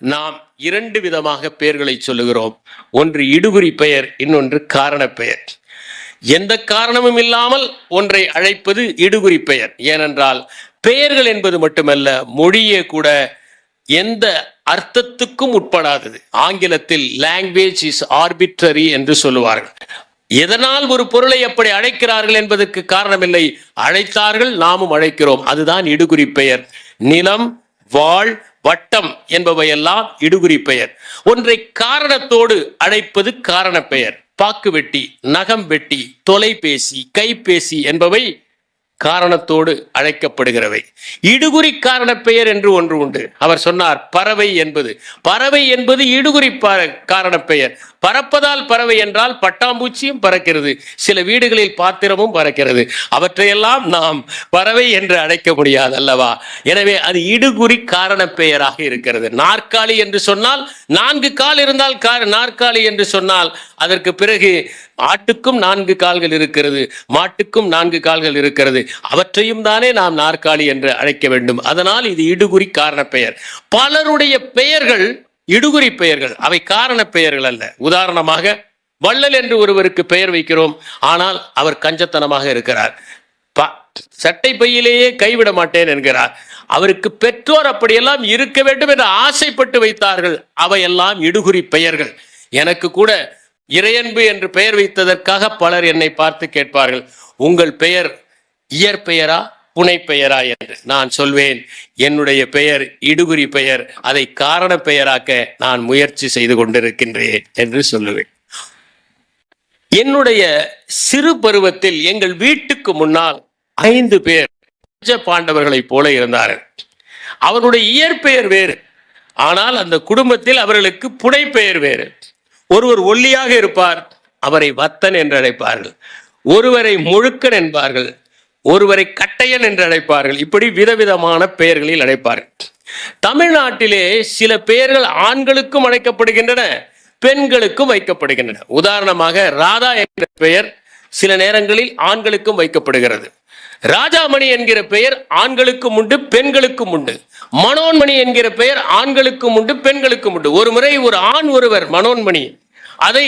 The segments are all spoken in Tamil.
நாம் இரண்டு விதமாக பெயர்களை சொல்லுகிறோம். ஒன்று இடுகுறி பெயர் இன்னொன்று காரண பெயர். எந்த காரணமும் இல்லாமல் ஒன்றை அழைப்பது இடுகுறி பெயர். ஏனென்றால் பெயர்கள் என்பது மட்டுமல்ல மொழியே கூட எந்த அர்த்தத்துக்கும் உட்படாதது. ஆங்கிலத்தில் லாங்குவேஜ் இஸ் ஆர்பிட்ரரி என்று சொல்லுவார்கள். எதனால் ஒரு பொருளை அப்படி அழைக்கிறார்கள் என்பதற்கு காரணமில்லை. அழைத்தார்கள் நாமும் அழைக்கிறோம். அதுதான் இடுகுறி பெயர். நிலம் வாழ் வட்டம் என்பவையெல்லாம் இடுகுறி பெயர். ஒன்றை காரணத்தோடு அழைப்பது காரண பெயர் பாக்கு வெட்டி நகம் வெட்டி தொலைபேசி கைபேசி என்பவை காரணத்தோடு அழைக்கப்படுகிறவை. இடுகுறி காரண பெயர் என்று ஒன்று உண்டு. அவர் சொன்னார் பறவை என்பது. பறவை என்பது இடுகுறி காரண பெயர். பறப்பதால் பறவை என்றால் பட்டாம்பூச்சியும் பறக்கிறது. சில வீடுகளில் பாத்திரமும் பறக்கிறது. அவற்றையெல்லாம் நாம் பறவை என்று அழைக்க முடியாது அல்லவா? எனவே அது இடுகுறி காரண பெயராக இருக்கிறது. நாற்காலி என்று சொன்னால் நான்கு கால் இருந்தால் நாற்காலி என்று சொன்னால் அதற்கு பிறகு ஆட்டுக்கும் நான்கு கால்கள் இருக்கிறது மாட்டுக்கும் நான்கு கால்கள் இருக்கிறது. அவற்றையும் தானே நாம் நாற்காலி என்று அழைக்க வேண்டும். அதனால் இது இடுகுறி காரண பெயர். பலருடைய பெயர்கள் இடுகுறி பெயர்கள். அவை காரண பெயர்கள் அல்ல. உதாரணமாக வள்ளல் என்று ஒருவருக்கு பெயர் வைக்கிறோம். ஆனால் அவர் கஞ்சத்தனமாக இருக்கிறார். சட்டை பையிலேயே கைவிட மாட்டேன் என்கிறார். அவருக்கு பெற்றோர் அப்படியெல்லாம் இருக்க வேண்டும் என்று ஆசைப்பட்டு வைத்தார்கள். அவையெல்லாம் இடுகுறி பெயர்கள். எனக்கு கூட இறையன்பு என்று பெயர் வைத்ததற்காக பலர் என்னை பார்த்து கேட்பார்கள். உங்கள் பெயர் இயற்பெயரா புனைப்பெயரா என்று நான் சொல்வேன். என்னுடைய பெயர் இடுகுறி பெயர். அதை காரண பெயராக்க நான் முயற்சி செய்து கொண்டிருக்கின்றேன் என்று சொல்லுவேன். என்னுடைய சிறு பருவத்தில் எங்கள் வீட்டுக்கு முன்னால் ஐந்து பேர் பஞ்ச பாண்டவர்களைப் போல இருந்தார்கள். அவருடைய இயற்பெயர் வேறு. ஆனால் அந்த குடும்பத்தில் அவர்களுக்கு புனைப்பெயர் வேறு. ஒருவர் ஒல்லியாக இருப்பார் அவரை வத்தன் என்று அழைப்பார்கள். ஒருவரை முழுக்கன் என்பார்கள் ஒருவரை கட்டையன் என்று அழைப்பார்கள். இப்படி விதவிதமான பெயர்களில் அழைப்பார்கள். தமிழ்நாட்டிலே சில பெயர்கள் ஆண்களுக்கும் அழைக்கப்படுகின்றன பெண்களுக்கும் வைக்கப்படுகின்றன. உதாரணமாக ராதா என்கிற பெயர் சில நேரங்களில் ஆண்களுக்கும் வைக்கப்படுகிறது. ராஜாமணி என்கிற பெயர் ஆண்களுக்கும் உண்டு பெண்களுக்கும் உண்டு. மனோன்மணி என்கிற பெயர் ஆண்களுக்கும் உண்டு பெண்களுக்கும் உண்டு. ஒரு முறை ஒரு ஆண் ஒருவர் மனோன்மணி அதை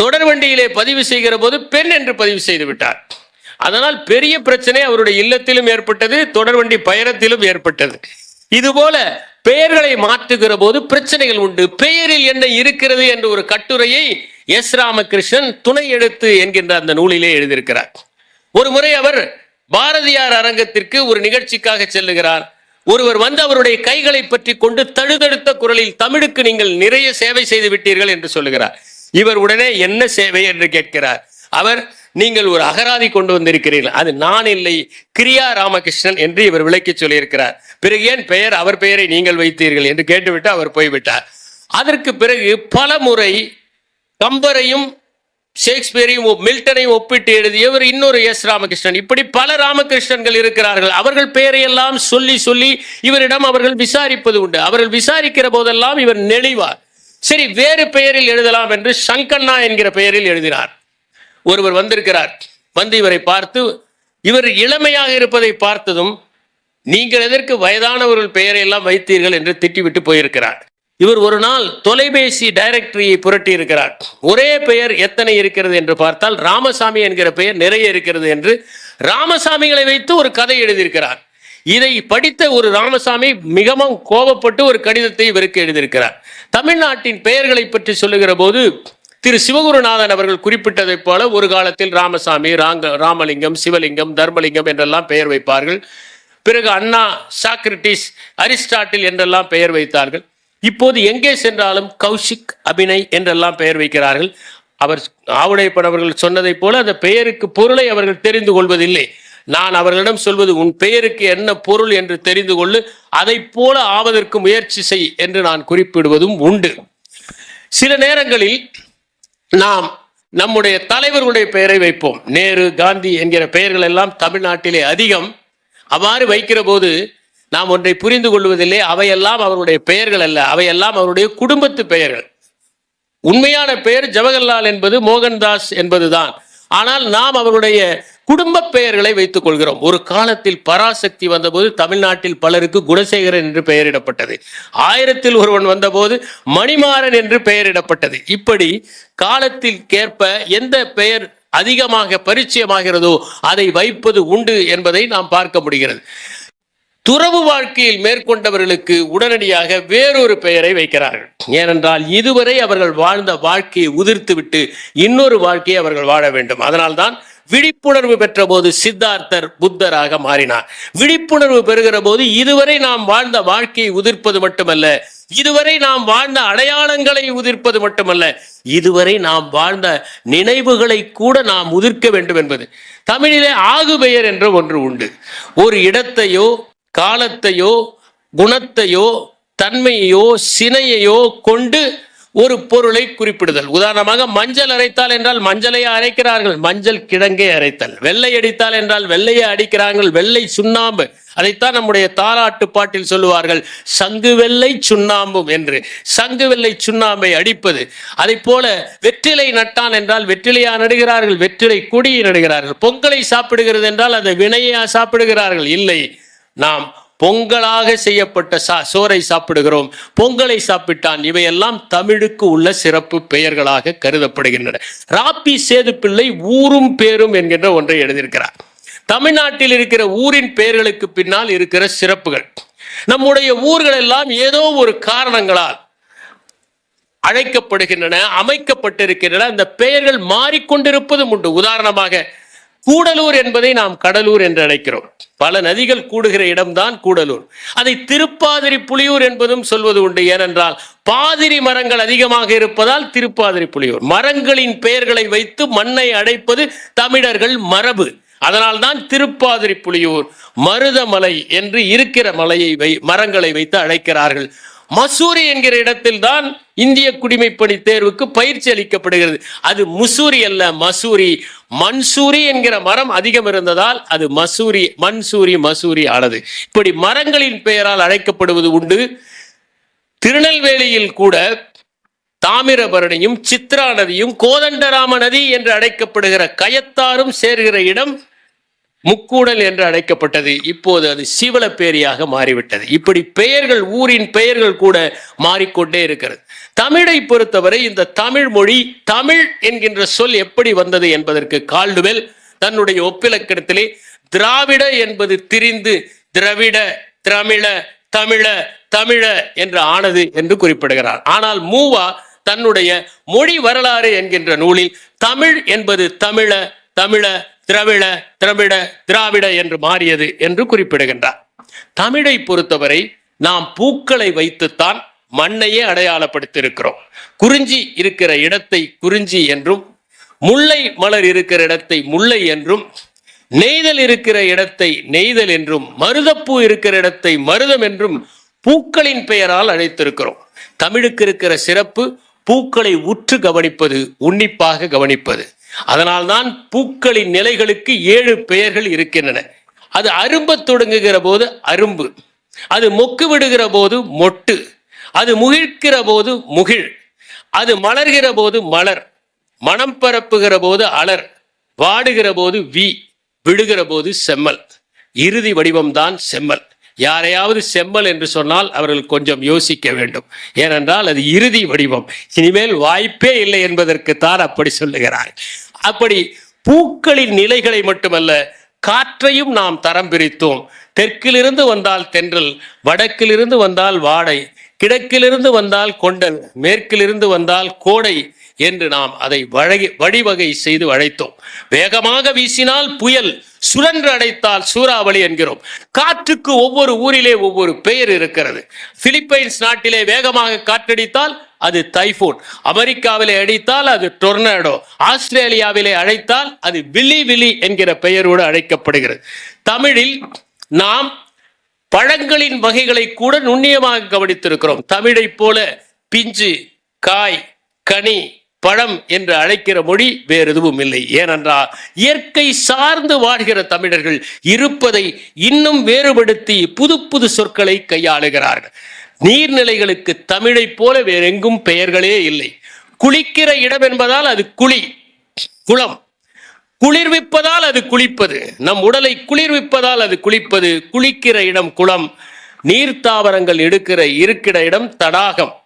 தொடர்வண்டியிலே பதிவு செய்கிற போது பெண் என்று பதிவு செய்து விட்டார். அதனால் பெரிய பிரச்சனை அவருடைய இல்லத்திலும் ஏற்பட்டது தொடர்வண்டி பயணத்திலும் ஏற்பட்டது. இதுபோல பெயர்களை மாற்றுகிற போது பிரச்சனைகள் உண்டு. பெயரில் என்ன இருக்கிறது என்ற ஒரு கட்டுரையை எஸ் ராமகிருஷ்ணன் துணை எழுத்து என்கின்ற அந்த நூலிலே எழுதியிருக்கிறார். ஒரு முறை அவர் பாரதியார் அரங்கத்திற்கு ஒரு நிகழ்ச்சிக்காக செல்லுகிறார். ஒருவர் வந்து அவருடைய கைகளை பற்றி கொண்டு தழுதழுத்த குரலில் தமிழுக்கு நீங்கள் நிறைய சேவை செய்து விட்டீர்கள் என்று சொல்லுகிறார். இவர் உடனே என்ன சேவை? என்று கேட்கிறார். அவர் நீங்கள் ஒரு அகராதி கொண்டு வந்திருக்கிறீர்கள். அது நான் இல்லை கிரியா ராமகிருஷ்ணன் என்று இவர் விளக்கி சொல்லியிருக்கிறார். பிறகு ஏன் பெயர் அவர் பெயரை நீங்கள் வைத்தீர்கள் என்று கேட்டுவிட்டு அவர் போய்விட்டார். அதற்கு பிறகு பல முறை கம்பரையும் ஷேக்ஸ்பியரையும் மில்டனையும் ஒப்பிட்டு எழுதியவர் இன்னொரு எஸ். ராமகிருஷ்ணன். இப்படி பல ராமகிருஷ்ணன்கள் இருக்கிறார்கள். அவர்கள் பெயரையெல்லாம் சொல்லி சொல்லி இவரிடம் அவர்கள் விசாரிப்பது உண்டு. அவர்கள் விசாரிக்கிற போதெல்லாம் இவர் நெளிவார். சரி வேறு பெயரில் எழுதலாம் என்று சங்கண்ணா என்கிற பெயரில் எழுதினார். ஒருவர் வந்திருக்கிறார். வந்து இவரை பார்த்து இவர் இளமையாக இருப்பதை பார்த்ததும் நீங்கள் எதற்கு வயதானவர்கள் பெயரை எல்லாம் வைத்தீர்கள் என்று திட்டிவிட்டு போயிருக்கிறார். இவர் ஒரு நாள் தொலைபேசி டைரக்டரியை புரட்டி இருக்கிறார் ஒரே பெயர் எத்தனை இருக்கிறது என்று பார்த்தால் ராமசாமி என்கிற பெயர் நிறைய இருக்கிறது என்று ராமசாமிகளை வைத்து ஒரு கதை எழுதியிருக்கிறார். இதை படித்த ஒரு ராமசாமி மிகவும் கோபப்பட்டு ஒரு கடிதத்தை இவருக்கு எழுதியிருக்கிறார். தமிழ்நாட்டின் பெயர்களை பற்றி சொல்லுகிற போது திரு சிவகுருநாதன் அவர்கள் குறிப்பிட்டதைப் போல ஒரு காலத்தில் ராமசாமி ராங்க ராமலிங்கம் சிவலிங்கம் தர்மலிங்கம் என்றெல்லாம் பெயர் வைப்பார்கள். பிறகு அண்ணா சாக்ரட்டிஸ் அரிஸ்டாட்டில் என்றெல்லாம் பெயர் வைத்தார்கள். இப்போது எங்கே சென்றாலும் கௌஷிக் அபிநய் என்றெல்லாம் பெயர் வைக்கிறார்கள். அவர் ஆவுடையப்பன் அவர்கள் சொன்னதைப் போல அந்த பெயருக்கு பொருளை அவர்கள் தெரிந்து கொள்வதில்லை. நான் அவர்களிடம் சொல்வது உன் பெயருக்கு என்ன பொருள் என்று தெரிந்து கொள்ளு. அதைப் போல ஆவதற்கு முயற்சி செய் என்று நான் குறிப்பிடுவதும் உண்டு. சில நேரங்களில் நாம் நம்முடைய தலைவர்களுடைய பெயரை வைப்போம். நேரு காந்தி என்கிற பெயர்கள் எல்லாம் தமிழ்நாட்டிலே அதிகம். அவ்வாறு வைக்கிற போது நாம் ஒன்றை புரிந்து கொள்வதில்லை. அவையெல்லாம் அவருடைய பெயர்கள் அல்ல. அவையெல்லாம் அவருடைய குடும்பத்து பெயர்கள். உண்மையான பெயர் ஜவஹர்லால் என்பது மோகன்தாஸ் என்பதுதான். ஆனால் நாம் அவருடைய குடும்ப பெயர்களை வைத்துக் கொள்கிறோம். ஒரு காலத்தில் பராசக்தி வந்தபோது தமிழ்நாட்டில் பலருக்கு குணசேகரன் என்று பெயரிடப்பட்டது. ஆயிரத்தில் ஒருவன் வந்தபோது மணிமாறன் என்று பெயரிடப்பட்டது. இப்படி காலத்தில் கேற்ப எந்த பெயர் அதிகமாக பரிச்சயமாகிறதோ அதை வைப்பது உண்டு என்பதை நாம் பார்க்க முடிகிறது. துறவு வாழ்க்கையில் மேற்கொண்டவர்களுக்கு உடனடியாக வேறொரு பெயரை வைக்கிறார்கள். ஏனென்றால் இதுவரை அவர்கள் வாழ்ந்த வாழ்க்கையை உதிர்த்துவிட்டு இன்னொரு வாழ்க்கையை அவர்கள் வாழ வேண்டும். அதனால்தான் விழிப்புணர்வு பெற்ற போது சித்தார்த்தர் புத்தராக மாறினார். விழிப்புணர்வு பெறுகிற போது இதுவரை நாம் வாழ்ந்த வாழ்க்கையை உதிர்ப்பது மட்டுமல்ல இதுவரை நாம் வாழ்ந்த அடையாளங்களை உதிர்ப்பது மட்டுமல்ல இதுவரை நாம் வாழ்ந்த நினைவுகளை கூட நாம் உதிர்க்க வேண்டும் என்பது. தமிழிலே ஆகு பெயர் என்ற ஒன்று உண்டு. ஒரு இடத்தையோ காலத்தையோ குணத்தையோ தன்மையையோ சினையையோ கொண்டு ஒரு பொருளை குறிப்பிடுதல். உதாரணமாக மஞ்சள் அரைத்தால் என்றால் மஞ்சளை அரைக்கிறார்கள். மஞ்சள் கிழங்கை அரைத்தல். வெள்ளை அடித்தால் என்றால் வெள்ளையை அடிக்கிறார்கள். வெள்ளை சுண்ணாம்பு. அதைத்தான் நம்முடைய தாலாட்டு பாட்டில் சொல்லுவார்கள். சங்கு வெள்ளை சுண்ணாம்பும் என்று. சங்கு வெள்ளை சுண்ணாம்பை அடிப்பது. அதை போல வெற்றிலை நட்டான் என்றால் வெற்றிலையா நடுகிறார்கள்? வெற்றிலை கொடியை நடுகிறார்கள். பொங்கலை சாப்பிடுகிறது என்றால் அதை வினையா சாப்பிடுகிறார்கள்? இல்லை. நாம் பொங்கலாக செய்யப்பட்ட சா சோறை சாப்பிடுகிறோம். பொங்கலை சாப்பிட்டான். இவையெல்லாம் தமிழுக்கு உள்ள சிறப்பு பெயர்களாக கருதப்படுகின்றன. ராப்பி சேதுப்பிள்ளை ஊரும் பேரும் என்கின்ற ஒன்றை எழுதியிருக்கிறார். தமிழ்நாட்டில் இருக்கிற ஊரின் பெயர்களுக்கு பின்னால் இருக்கிற சிறப்புகள். நம்முடைய ஊர்கள் எல்லாம் ஏதோ ஒரு காரணங்களால் அழைக்கப்படுகின்றன அமைக்கப்பட்டிருக்கின்றன. அந்த பெயர்கள் மாறிக்கொண்டிருப்பதும் உண்டு. உதாரணமாக கூடலூர் என்பதை நாம் கடலூர் என்று அழைக்கிறோம். பல நதிகள் கூடுகிற இடம்தான் கூடலூர். அதை திருப்பாதிரி புலியூர் என்பதும் சொல்வது உண்டு. ஏனென்றால் பாதிரி மரங்கள் அதிகமாக இருப்பதால் திருப்பாதிரி புலியூர் மரங்களின் பெயர்களை வைத்து மண்ணை அடைப்பது தமிழர்கள் மரபு. அதனால்தான் திருப்பாதிரி புலியூர் மருதமலை என்று இருக்கிற மலையை வை மரங்களை வைத்து அழைக்கிறார்கள். மசூரி என்கிற இடத்தில் தான் இந்திய குடிமைப்பணி தேர்வுக்கு பயிற்சி அளிக்கப்படுகிறது. அது முசூரி அல்ல மசூரி. மன்சூரி என்கிற மரம் அதிகம் இருந்ததால் அது மசூரி மன்சூரி மசூரி ஆனது. இப்படி மரங்களின் பெயரால் அழைக்கப்படுவது உண்டு. திருநெல்வேலியில் கூட தாமிரபரணியும் சித்ரா நதியும் கோதண்டராம நதி என்று அழைக்கப்படுகிற கயத்தாரும் சேர்கிற இடம் முக்கூடல் என்று அழைக்கப்பட்டது. இப்போது அது சிவலப்பேரியாக மாறிவிட்டது. இப்படி பெயர்கள் ஊரின் பெயர்கள் கூட மாறிக்கொண்டே இருக்கிறது. தமிழை பொறுத்தவரை இந்த தமிழ் மொழி தமிழ் என்கின்ற சொல் எப்படி வந்தது என்பதற்கு கால்டுவெல் தன்னுடைய ஒப்பிலக்கணத்திலே திராவிட என்பது திரிந்து திராவிட திரமிழ தமிழ தமிழ என்று ஆனது என்று குறிப்பிடுகிறார். ஆனால் மூவா தன்னுடைய மொழி வரலாறு என்கின்ற நூலில் தமிழ் என்பது தமிழ தமிழ திரவிட திரவிட திராவிட என்று மாறியது என்று குறிப்பிடுகின்றார். தமிழை பொறுத்தவரை நாம் பூக்களை வைத்துத்தான் மண்ணையே அடையாளப்படுத்தியிருக்கிறோம். குறிஞ்சி இருக்கிற இடத்தை குறிஞ்சி என்றும் முல்லை மலர் இருக்கிற இடத்தை முல்லை என்றும் நெய்தல் இருக்கிற இடத்தை நெய்தல் என்றும் மருதப்பூ இருக்கிற இடத்தை மருதம் என்றும் பூக்களின் பெயரால் அழைத்திருக்கிறோம். தமிழுக்கு இருக்கிற சிறப்பு பூக்களை உற்று கவனிப்பது உன்னிப்பாக கவனிப்பது. அதனால்தான் பூக்களின் நிலைகளுக்கு ஏழு பெயர்கள் இருக்கின்றன. அது அரும்பத் தொடங்குகிற போது அரும்பு அது மொக்கு விடுகிற போது மொட்டு அது முகிழ்கிற போது முகிழ் அது மலர்கிற போது மலர் மனம் பரப்புகிற போது அலர் வாடுகிற போது வி விழுகிற போது செம்மல். இறுதி வடிவம்தான் செம்மல். யாரையாவது செம்மல் என்று சொன்னால் அவர்கள் கொஞ்சம் யோசிக்க வேண்டும். ஏனென்றால் அது இறுதி வடிவம். இனிமேல் வாய்ப்பே இல்லை என்பதற்குத்தான் அப்படி சொல்லுகிறார் அப்படி பூக்களின் நிலைகளை மட்டுமல்ல காற்றையும் நாம் தரம் பிரித்தோம். தெற்கிலிருந்து வந்தால் தென்றல் வடக்கிலிருந்து வந்தால் வாடை கிழக்கிலிருந்து வந்தால் கொண்டல் மேற்கிலிருந்து வந்தால் கோடை என்று நாம் அதை வழகி வழிவகை செய்து அழைத்தோம். வேகமாக வீசினால் புயல் சுழன்று அடைத்தால் சூறாவளி என்கிறோம். காற்றுக்கு ஒவ்வொரு ஊரிலே ஒவ்வொரு பெயர் இருக்கிறது. பிலிப்பைன்ஸ் நாட்டிலே வேகமாக காற்றடித்தால் அது தைஃபோன் அமெரிக்காவிலே அடித்தால் அது டொர்னாடோ. ஆஸ்திரேலியாவிலே அழைத்தால் அது வில்லி வில்லி என்கிற பெயரோடு அழைக்கப்படுகிறது. தமிழில் நாம் பழங்களின் வகைகளை கூட நுண்ணியமாக கவனித்திருக்கிறோம். தமிழைப் போல பிஞ்சு காய் கனி பழம் என்று அழைக்கிற மொழி வேறு எதுவும் இல்லை. ஏனென்றால் இயற்கை சார்ந்து வாழ்கிற தமிழர்கள் இருப்பதை இன்னும் வேறுபடுத்தி புது புது சொற்களை கையாளுகிறார்கள். நீர்நிலைகளுக்கு தமிழைப் போல வேறெங்கும் பெயர்களே இல்லை. குளிக்கிற இடம் என்பதால் அது குழி குளம். குளிர்விப்பதால் அது குளிப்பது நம் உடலை குளிர்விப்பதால் அது குளிப்பது குளிக்கிற இடம் குளம் நீர்த்தாவரங்கள் எடுக்கிற இருக்கிற இடம் தடாகம்.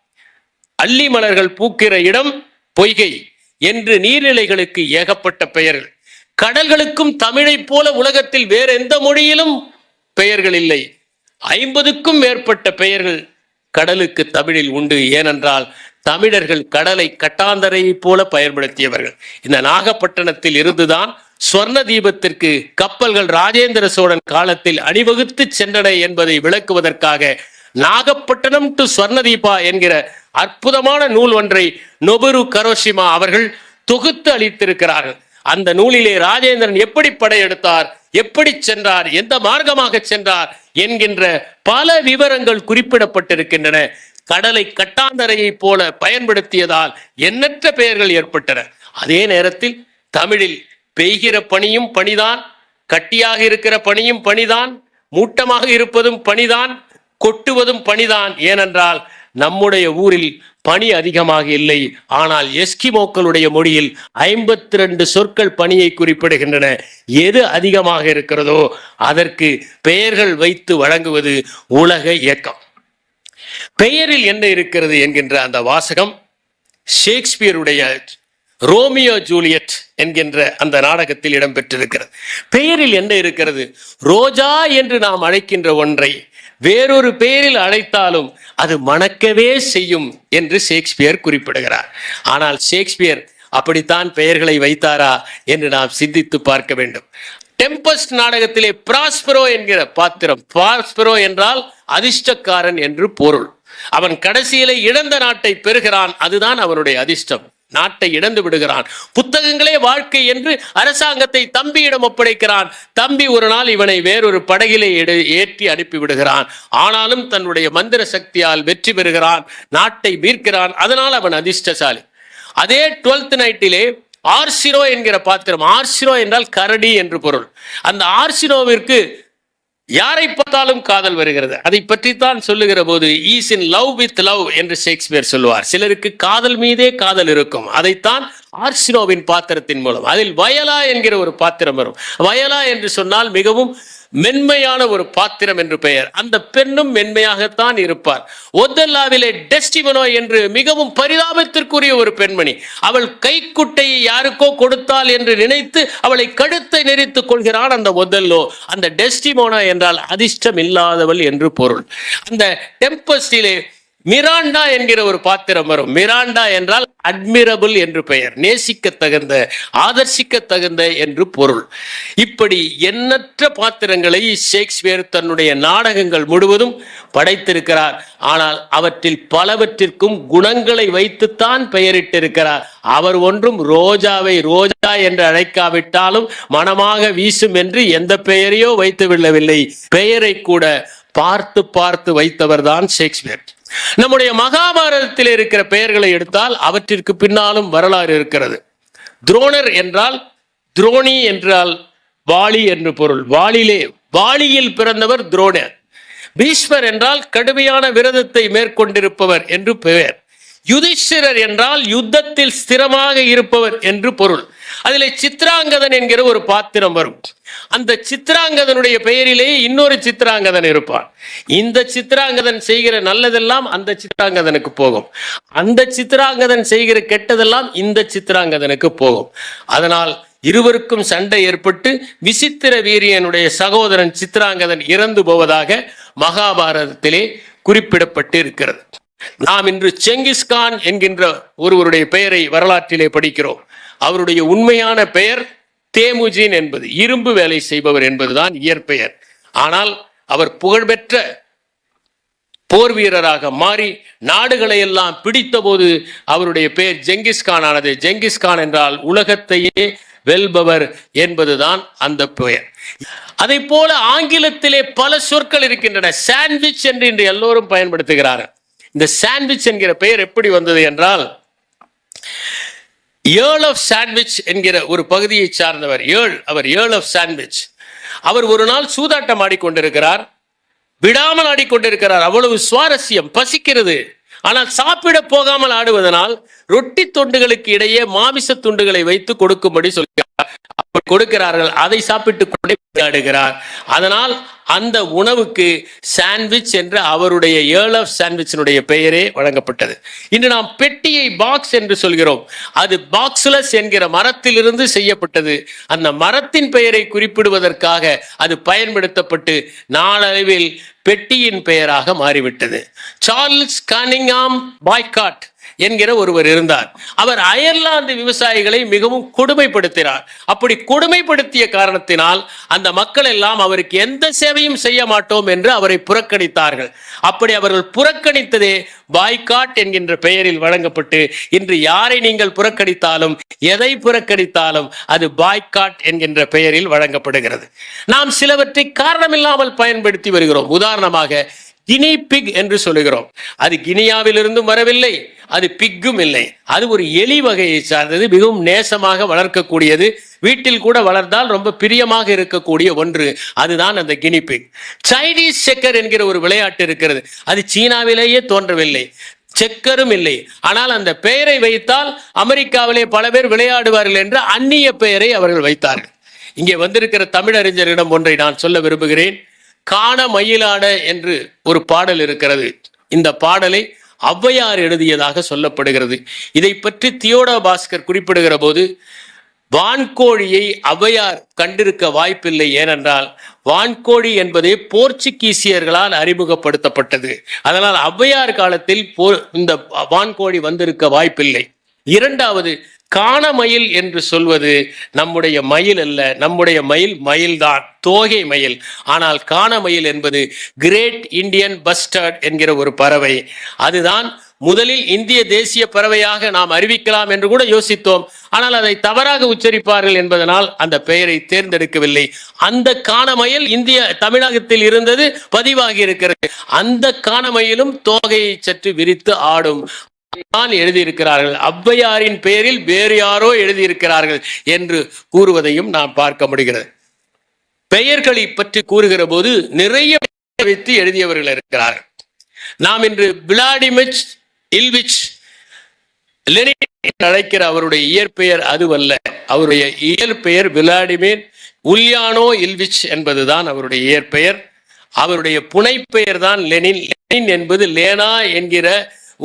அள்ளி மலர்கள் பூக்கிற இடம் பொய்கை என்று நீர்நிலைகளுக்கு ஏகப்பட்ட பெயர்கள் கடல்களுக்கும் தமிழைப் போல உலகத்தில் வேற எந்த மொழியிலும் பெயர்கள் இல்லை. ஐம்பதுக்கும் மேற்பட்ட பெயர்கள் கடலுக்கு தமிழில் உண்டு. ஏனென்றால் தமிழர்கள் கடலை கட்டாந்தரையைப் போல பயன்படுத்தியவர்கள். இந்த நாகப்பட்டினத்தில் இருந்துதான் சொர்ண தீபத்திற்கு கப்பல்கள் ராஜேந்திர சோழன் காலத்தில் அணிவகுத்து சென்றன என்பதை விளக்குவதற்காக நாகப்பட்டினம் டு ஸ்வர்ணதீபா என்கிற அற்புதமான நூல் ஒன்றை நொபுரு கரோஷிமா அவர்கள் தொகுத்து அளித்திருக்கிறார்கள். அந்த நூலிலே ராஜேந்திரன் எப்படி படையெடுத்தார் எப்படி சென்றார் எந்த மார்க்கமாக சென்றார் என்கின்ற பல விவரங்கள் குறிப்பிடப்பட்டிருக்கின்றன. கடலை கட்டாந்தரையைப் போல பயன்படுத்தியதால் எண்ணற்ற பெயர்கள் ஏற்பட்டன. அதே நேரத்தில் தமிழில் பெய்கிற பணியும் பணிதான் கட்டியாக இருக்கிற பணியும் பணிதான் மூட்டமாக இருப்பதும் பணிதான் கொட்டுவதும் பனிதான் ஏனென்றால் நம்முடைய ஊரில் பனி அதிகமாக இல்லை. ஆனால் எஸ்கிமோக்களுடைய மொழியில் ஐம்பத்தி ரெண்டு சொற்கள் பனியை குறிப்பிடுகின்றன. எது அதிகமாக இருக்கிறதோ அதற்கு பெயர்கள் வைத்து வழங்குவது உலக இயக்கம். பெயரில் என்ன இருக்கிறது என்கின்ற அந்த வாசகம் ஷேக்ஸ்பியருடைய ரோமியோ ஜூலியட் என்கின்ற அந்த நாடகத்தில் இடம்பெற்றிருக்கிறது. பெயரில் என்ன இருக்கிறது? ரோஜா என்று நாம் அழைக்கின்ற ஒன்றை வேறொரு பெயரில் அழைத்தாலும் அது மணக்கவே செய்யும் என்று ஷேக்ஸ்பியர் குறிப்பிடுகிறார். ஆனால் ஷேக்ஸ்பியர் அப்படித்தான் பெயர்களை வைத்தாரா என்று நாம் சிந்தித்து பார்க்க வேண்டும். டெம்பஸ்ட் நாடகத்திலே பிராஸ்பரோ என்கிற பாத்திரம் பிராஸ்பரோ என்றால் அதிர்ஷ்டக்காரன் என்று பொருள். அவன் கடைசியிலே இழந்த நாட்டை பெறுகிறான் அதுதான் அவனுடைய அதிர்ஷ்டம். நாட்டை இழந்து விடுகிறான். புத்தகங்களே வாழ்க்கை என்று அரசாங்கத்தை தம்பியிடம் ஒப்படைக்கிறான். தம்பி ஒரு நாள் இவனை வேறொரு படகிலே எடு- ஏற்றி அனுப்பி விடுகிறான். ஆனாலும் தன்னுடைய மந்திர சக்தியால் வெற்றி பெறுகிறான். நாட்டை மீட்கிறான். அதனால் அவன் அதிர்ஷ்டசாலி. அதே டுவெல்த் நைட்டிலே ஆர்சிரோ என்கிற பாத்திரம் ஆர்சிரோ என்றால் கரடி என்று பொருள். அந்த ஆர்சிரோவிற்கு யாரை பார்த்தாலும் காதல் வருகிறது. அதை பற்றித்தான் சொல்லுகிற போது is in love with love என்று ஷேக்ஸ்பியர் சொல்லுவார். சிலருக்கு காதல் மீதே காதல் இருக்கும். அதைத்தான் ஆர்சினோவின் பாத்திரத்தின் மூலம் அதில் வயலா என்கிற ஒரு பாத்திரம் வரும். வயலா என்று சொன்னால் மிகவும் மென்மையான ஒரு பாத்திரம் என்று பெயர். அந்த பெண்ணும் மென்மையாகத்தான் இருப்பார் ஒத்தல்லாவிலே டெஸ்டிமனோ என்று மிகவும் பரிதாபத்திற்குரிய ஒரு பெண்மணி. அவள் கைக்குட்டையை யாருக்கோ கொடுத்தாள் என்று நினைத்து அவளை கழுத்தை நெறித்துக் கொள்கிறான் அந்த ஒதல்லோ அந்த டெஸ்டிமோனா என்றால் அதிர்ஷ்டம் இல்லாதவள் என்று பொருள். அந்த டெம்பஸ்டிலே மிராண்டா என்கிற ஒரு பாத்திரம் வரும். மிராண்டா என்றால் அட்மிரபிள் என்று பெயர். நேசிக்க தகுந்த ஆதர்சிக்க தகுந்த என்று பொருள். இப்படி எண்ணற்ற பாத்திரங்களை ஷேக்ஸ்பியர் தன்னுடைய நாடகங்கள் முழுவதும் படைத்திருக்கிறார். ஆனால் அவற்றில் பலவற்றிற்கும் குணங்களை வைத்துத்தான் பெயரிட்டிருக்கிறார். அவர் ஒன்றும் ரோஜாவை ரோஜா என்று அழைக்காவிட்டாலும் மனமாக வீசும் என்று எந்த பெயரையோ வைத்து விடவில்லை பெயரை கூட பார்த்து பார்த்து வைத்தவர் தான் ஷேக்ஸ்பியர். நம்முடைய மகாபாரதத்தில் இருக்கிற பெயர்களை எடுத்தால் அவற்றிற்கு பின்னாலும் வரலாறு இருக்கிறது. துரோணர் என்றால் துரோணி என்றால் வாலி என்று பொருள். வாளிலே வாளியில் பிறந்தவர் துரோணர். பீஷ்மர் என்றால் கடுமையான விரதத்தை மேற்கொண்டிருப்பவர் என்று பெயர். யுதிஷ்டிரர் என்றால் யுத்தத்தில் ஸ்திரமாக இருப்பவர் என்று பொருள். அதில் சித்ராங்கதன் என்கிற ஒரு பாத்திரம் வரும். அந்த சித்ராங்கதனுடைய பெயரிலேயே இன்னொரு சித்ராங்கதன் இருப்பான். இந்த சித்ராங்கதன் செய்கிற நல்லதெல்லாம் அந்த சித்ராங்கதனுக்கு போகும். அந்த சித்ராங்கதன் செய்கிற கெட்டதெல்லாம் இந்த சித்ராங்கதனுக்கு போகும். அதனால் இருவருக்கும் சண்டை ஏற்பட்டு விசித்திர வீரியனுடைய சகோதரன் சித்ராங்கதன் இறந்து போவதாக மகாபாரதத்திலே குறிப்பிடப்பட்டு இருக்கிறது நாம் இன்று செங்கிஸ்கான் என்கின்ற ஒருவருடைய பெயரை வரலாற்றிலே படிக்கிறோம். அவருடைய உண்மையான பெயர் தேமுஜின் என்பது. இரும்பு வேலை செய்பவர் என்பதுதான் இயற்பெயர். ஆனால் அவர் புகழ்பெற்ற போர் வீரராக மாறி நாடுகளை எல்லாம் பிடித்தபோது அவருடைய பெயர் ஜெங்கிஸ்கான் ஆனது. ஜெங்கிஸ்கான் என்றால் உலகத்தையே வெல்பவர் என்பதுதான் அந்த பெயர். அதை போல ஆங்கிலத்திலே பல சொற்கள் இருக்கின்றன. சாண்ட்விச் என்று இன்று எல்லோரும் பயன்படுத்துகிறார்கள். இந்த சாண்ட்விச் என்கிற பெயர் எப்படி வந்தது என்றால் ஏர்ல் ஆஃப் சாண்ட்விச் என்கிற ஒரு பகுதியை சார்ந்தவர் ஏழ் அவர் ஏர்ல் ஆஃப் சாண்ட்விச் அவர் ஒரு நாள் சூதாட்டம் ஆடிக்கொண்டிருக்கிறார். விடாமல் ஆடிக்கொண்டிருக்கிறார். அவ்வளவு சுவாரஸ்யம் பசிக்கிறது. ஆனால் சாப்பிட போகாமல் ஆடுவதனால் ரொட்டி துண்டுகளுக்கு இடையே மாமிச துண்டுகளை வைத்து கொடுக்கும்படி சொல்கிறார். அப்படி கொடுக்கிறார்கள். அதை சாப்பிட்டு கொண்டே விளையாடுகிறார். அதனால் அந்த உணவுக்கு சாண்ட்விச் என்ற அவருடைய ஏர்ல் ஆஃப் சாண்ட்விச்சினுடைய பெயரே வழங்கப்பட்டது. இன்று நாம் பெட்டியை பாக்ஸ் என்று சொல்கிறோம். அது பாக்ஸ்லஸ் என்கிற மரத்திலிருந்து செய்யப்பட்டது. அந்த மரத்தின் பெயரை குறிப்பிடுவதற்காக அது பயன்படுத்தப்பட்டு நாளளவில் பெட்டியின் பெயராக மாறிவிட்டது. சார்ல்ஸ் கானிங்காம் பாய்காட் என்கிற ஒருவர் இருந்தார். அவர் அயர்லாந்து விவசாயிகளை மிகவும் கொடுமைப்படுத்தினார். அப்படி கொடுமைப்படுத்திய காரணத்தினால் அந்த மக்கள் எல்லாம் அவருக்கு எந்த சேவையும் செய்ய மாட்டோம் என்று அவரை புறக்கணித்தார்கள். அப்படி அவர்கள் புறக்கணித்ததே பாய்காட் என்கின்ற பெயரில் வழங்கப்பட்டு இன்று யாரை நீங்கள் புறக்கணித்தாலும் எதை புறக்கணித்தாலும் அது பாய்காட் என்கின்ற பெயரில் வழங்கப்படுகிறது. நாம் சிலவற்றை காரணமில்லாமல் பயன்படுத்தி வருகிறோம். உதாரணமாக கினி பிக் என்று சொல்லுகிறோம். அது கினியாவிலிருந்தும் வரவில்லை. அது பிக்கும் இல்லை. அது ஒரு எலி வகையை சார்ந்தது மிகவும் நேசமாக வளர்க்கக்கூடியது. வீட்டில் கூட வளர்ந்தால் ரொம்ப பிரியமாக இருக்கக்கூடிய ஒன்று. அதுதான் அந்த கினி சைனீஸ் செக்கர் என்கிற ஒரு விளையாட்டு இருக்கிறது. அது சீனாவிலேயே தோன்றவில்லை. செக்கரும் இல்லை. ஆனால் அந்த பெயரை வைத்தால் அமெரிக்காவிலே பல பேர் விளையாடுவார்கள் என்ற அந்நிய பெயரை அவர்கள் வைத்தார்கள். இங்கே வந்திருக்கிற தமிழறிஞரிடம் ஒன்றை நான் சொல்ல விரும்புகிறேன். காண மயிலாட என்று ஒரு பாடல் இருக்கிறது. இந்த பாடலை ஔவையார் எழுதியதாக சொல்லப்படுகிறது. இதை பற்றி தியோடா பாஸ்கர் குறிப்பிடுகிற போது வான்கோழியை ஔவையார் கண்டிருக்க வாய்ப்பில்லை ஏனென்றால் வான்கோழி என்பதே போர்ச்சுகீசியர்களால் அறிமுகப்படுத்தப்பட்டது. அதனால் ஔவையார் காலத்தில் போ இந்த வான்கோழி வந்திருக்க வாய்ப்பில்லை. இரண்டாவது காணமயில் என்று சொல்வது நம்முடைய மயில் அல்ல நம்முடைய மயில் மயில்தான் தோகை மயில். ஆனால் காணமயில் என்பது கிரேட் இந்தியன் பஸ்டர்ட் என்கிற ஒரு பறவை. அதுதான் முதலில் இந்திய தேசிய பறவையாக நாம் அறிவிக்கலாம் என்று கூட யோசித்தோம். ஆனால் அதை தவறாக உச்சரிப்பார்கள் என்பதனால் அந்த பெயரை தேர்ந்தெடுக்கவில்லை. அந்த காணமயில் இந்திய தமிழகத்தில் இருந்தது பதிவாகி இருக்கிறது. அந்த காணமயிலும் தோகையை சற்று விரித்து ஆடும். தான் எழுதியிருக்கிறார்கள்? ஔவையாரின் பெயரில் வேறு யாரோ எழுதியிருக்கிறார்கள் என்று கூறுவதையும் நாம் பார்க்க முடிகிறது. பெயர்களை பற்றி கூறுகிற போது நிறைய வைத்து எழுதியவர்கள் இருக்கிறார்கள். நாம் இன்று விளாடிமிச் இல்விச் அழைக்கிற அவருடைய இயற்பெயர் அதுவல்ல. அவருடைய இயற்பெயர் விளாடிமிர் உல்யானோ இல்விச் என்பதுதான் அவருடைய இயற்பெயர். அவருடைய புனைப்பெயர் தான் லெனின். லெனின் என்பது லேனா என்கிற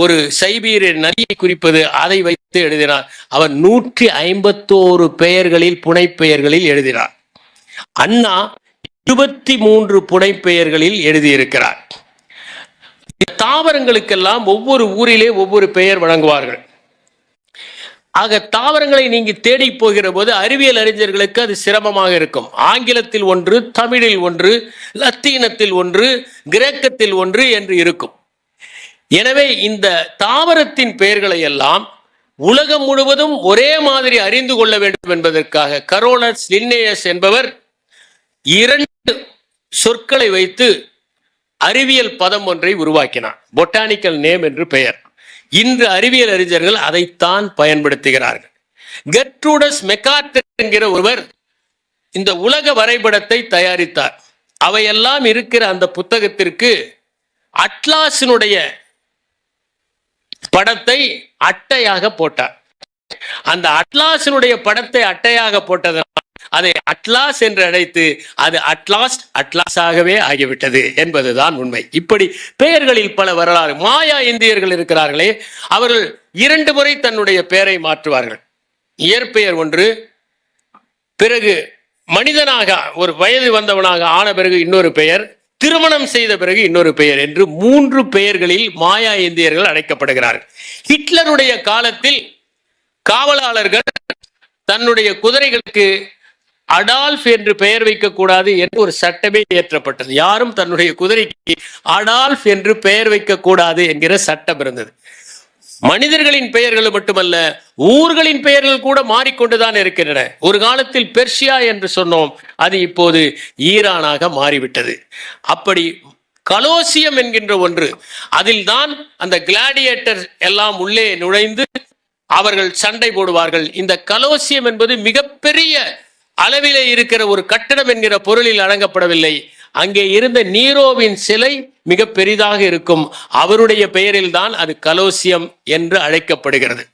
ஒரு சைபீரிய நதியை குறிப்பது அதை வைத்து எழுதினார். அவர் நூற்றி ஐம்பத்தோரு பெயர்களில் புனைப்பெயர்களில் எழுதினார். அண்ணா இருபத்தி மூன்று புனைப்பெயர்களில் எழுதியிருக்கிறார். தாவரங்களுக்கெல்லாம் ஒவ்வொரு ஊரிலே ஒவ்வொரு பெயர் வழங்குவார்கள். ஆக தாவரங்களை நீங்க தேடி போகிற போது அறிவியல் அறிஞர்களுக்கு அது சிரமமாக இருக்கும். ஆங்கிலத்தில் ஒன்று தமிழில் ஒன்று லத்தீனத்தில் ஒன்று கிரேக்கத்தில் ஒன்று என்று இருக்கும். எனவே இந்த தாவரத்தின் பெயர்களை எல்லாம் உலகம் முழுவதும் ஒரே மாதிரி அறிந்து கொள்ள வேண்டும் என்பதற்காக கரோலஸ் லின்னேயஸ் என்பவர் இரண்டு சொற்களை வைத்து அறிவியல் பதம் ஒன்றை உருவாக்கினார். பொட்டானிக்கல் நேம் என்று பெயர். இன்று அறிவியல் அறிஞர்கள் அதைத்தான் பயன்படுத்துகிறார்கள். கெட்ரூடஸ் மெக்கார்டர் என்கிற ஒருவர் இந்த உலக வரைபடத்தை தயாரித்தார். அவையெல்லாம் இருக்கிற அந்த புத்தகத்திற்கு அட்லாஸினுடைய படத்தை அட்டையாக போட்டார். அந்த அட்லாஸினுடைய படத்தை அட்டையாக போட்டதனால் அதை அட்லாஸ் என்று அழைத்து அது அட்லாஸ்ட் அட்லாஸாகவே ஆகிவிட்டது என்பதுதான் உண்மை. இப்படி பெயர்களில் பல வரலாறு மாயா இந்தியர்கள் இருக்கிறார்களே அவர்கள் இரண்டு முறை தன்னுடைய பெயரை மாற்றுவார்கள். இயற்பெயர் ஒன்று பிறகு மனிதனாக ஒரு வயது வந்தவனாக ஆன பிறகு இன்னொரு பெயர் திருமணம் செய்த பிறகு இன்னொரு பெயர் என்று மூன்று பெயர்களில் மாயா இந்தியர்கள் அழைக்கப்படுகிறார்கள். ஹிட்லருடைய காலத்தில் காவலாளர்கள் தன்னுடைய குதிரைகளுக்கு அடால்ஃப் என்று பெயர் வைக்கக்கூடாது என்று ஒரு சட்டமே இயற்றப்பட்டது. யாரும் தன்னுடைய குதிரைக்கு அடால்ஃப் என்று பெயர் வைக்கக்கூடாது என்கிற சட்டம் இருந்தது. மனிதர்களின் பெயர்கள் மட்டுமல்ல ஊர்களின் பெயர்கள் கூட மாறிக்கொண்டுதான் இருக்கின்றன. ஒரு காலத்தில் பெர்ஷியா என்று சொன்னோம் அது இப்போது ஈரானாக மாறிவிட்டது. அப்படி கலோசியம் என்கின்ற ஒன்று அதில் தான் அந்த கிளாடியேட்டர் எல்லாம் உள்ளே நுழைந்து அவர்கள் சண்டை போடுவார்கள். இந்த கலோசியம் என்பது மிகப்பெரிய அளவிலே இருக்கிற ஒரு கட்டடம் என்கிற பொருளில் அடங்கப்படவில்லை. அங்கே இருந்த நீரோவின் சிலை மிக பெரிதாக இருக்கும் அவருடைய பெயரில் தான் அது கலோசியம் என்று அழைக்கப்படுகிறது.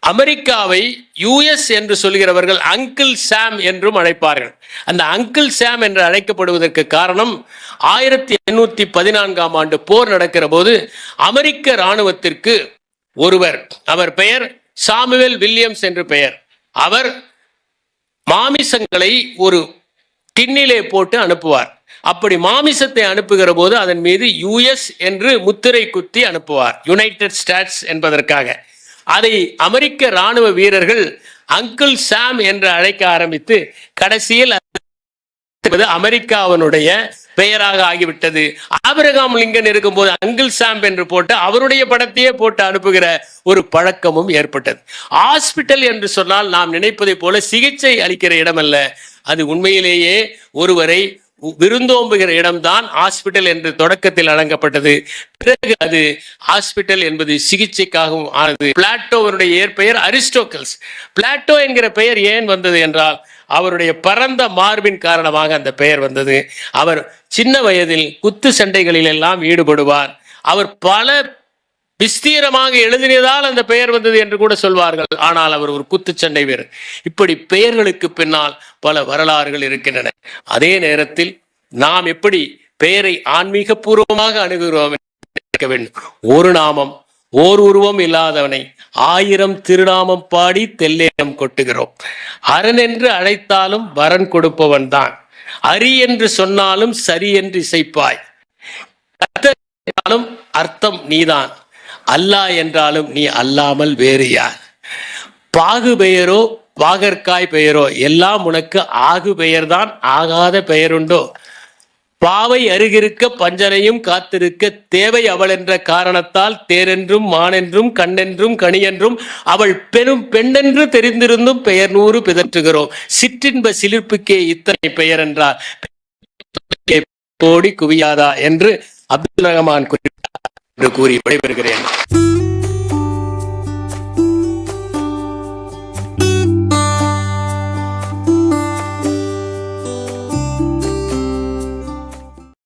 அமெரிக்காவை யுஎஸ் என்று சொல்கிறவர்கள் அங்கிள் சாம் என்றும் அழைப்பார்கள். அந்த அங்கிள் சாம் என்று அழைக்கப்படுவதற்கு காரணம் ஆயிரத்தி எண்ணூத்தி பதினான்காம் ஆண்டு போர் நடக்கிற போது அமெரிக்க இராணுவத்திற்கு ஒருவர். அவர் பெயர் சாமுவேல் வில்லியம்ஸ் என்று பெயர். அவர் மாமிசங்களை ஒரு டின்னிலே போட்டு அனுப்புவார். அப்படி மாமிசத்தை அனுப்புகிற போது அதன் மீது யுஎஸ் என்று முத்திரை குத்தி அனுப்புவார். யுனைடெட் ஸ்டேட்ஸ் என்பதற்காக. அதை அமெரிக்க ராணுவ வீரர்கள் அங்கிள் சாம் என்று அழைக்க ஆரம்பித்து கடைசியில் என்பது அமெரிக்காவினுடைய பெயராக ஆகிவிட்டது. ஆபிரகாம் லிங்கன் இருக்கும்போது அங்கிள் சாம் என்று போட்டு அவருடைய படத்தையே போட்டு அனுப்புகிற ஒரு பழக்கமும் ஏற்பட்டது. ஹாஸ்பிட்டல் என்று சொன்னால் நாம் நினைப்பதை போல சிகிச்சை அளிக்கிற இடமல்ல. அது உண்மையிலேயே ஒருவரை விருந்தோம்புகிற இடம்தான் ஹாஸ்பிட்டல் என்று தொடக்கத்தில் அடங்கப்பட்டது பிறகு அது ஹாஸ்பிட்டல் என்பது சிகிச்சைக்காகவும் ஆனது. பிளாட்டோவருடைய ஏற்பெயர் அரிஸ்டோக்கல்ஸ். பிளாட்டோ என்கிற பெயர் ஏன் வந்தது என்றால் அவருடைய பரந்த மார்பின் காரணமாக அந்த பெயர் வந்தது. அவர் சின்ன வயதில் குத்து சண்டைகளில் எல்லாம் ஈடுபடுவார். அவர் பல விஸ்தீரமாக எழுதினதால் அந்த பெயர் வந்தது என்று கூட சொல்வார்கள். ஆனால் அவர் ஒரு குத்துச்சண்டை வீரர். இப்படி பெயர்களுக்கு பின்னால் பல வரலாறுகள் இருக்கின்றன. அதே நேரத்தில் நாம் எப்படி பெயரை ஆன்மீக பூர்வமாக அணுகுகிறோம் இருக்க வேண்டும். ஒரு நாமம் ஓர் உருவம் இல்லாதவனை ஆயிரம் திருநாமம் பாடி தெல்லேனம் கொட்டுகிறோம். அரண் என்று அழைத்தாலும் வரன் கொடுப்பவன் தான். அரி என்று சொன்னாலும் சரி என்று இசைப்பாய். அர்த்தம் நீதான். அல்லாஹ் என்றாலும் நீ அல்லாமல் வேறு யார்? பாகு பெயரோ பாகற்காய் பெயரோ எல்லாம் உனக்கு ஆகு பெயர்தான் ஆகாத பெயருண்டோ? பாவை அருகிருக்க பஞ்சனையும் காத்திருக்க தேவை அவள் என்ற காரணத்தால் தேரென்றும் மானென்றும் கண்ணென்றும் கனியென்றும் அவள் பெரும் பெண்ணென்று தெரிந்திருந்தும் பெயர் நூறு பிதற்றுகிறோம். சிற்றின்ப சிலிர்ப்புக்கே இத்தனை பெயர் என்றார். கோடி குவியாதா என்று அப்துல் ரஹமான் குறிப்பிட்டார் என்று கூறி விடைபெறுகிறேன்.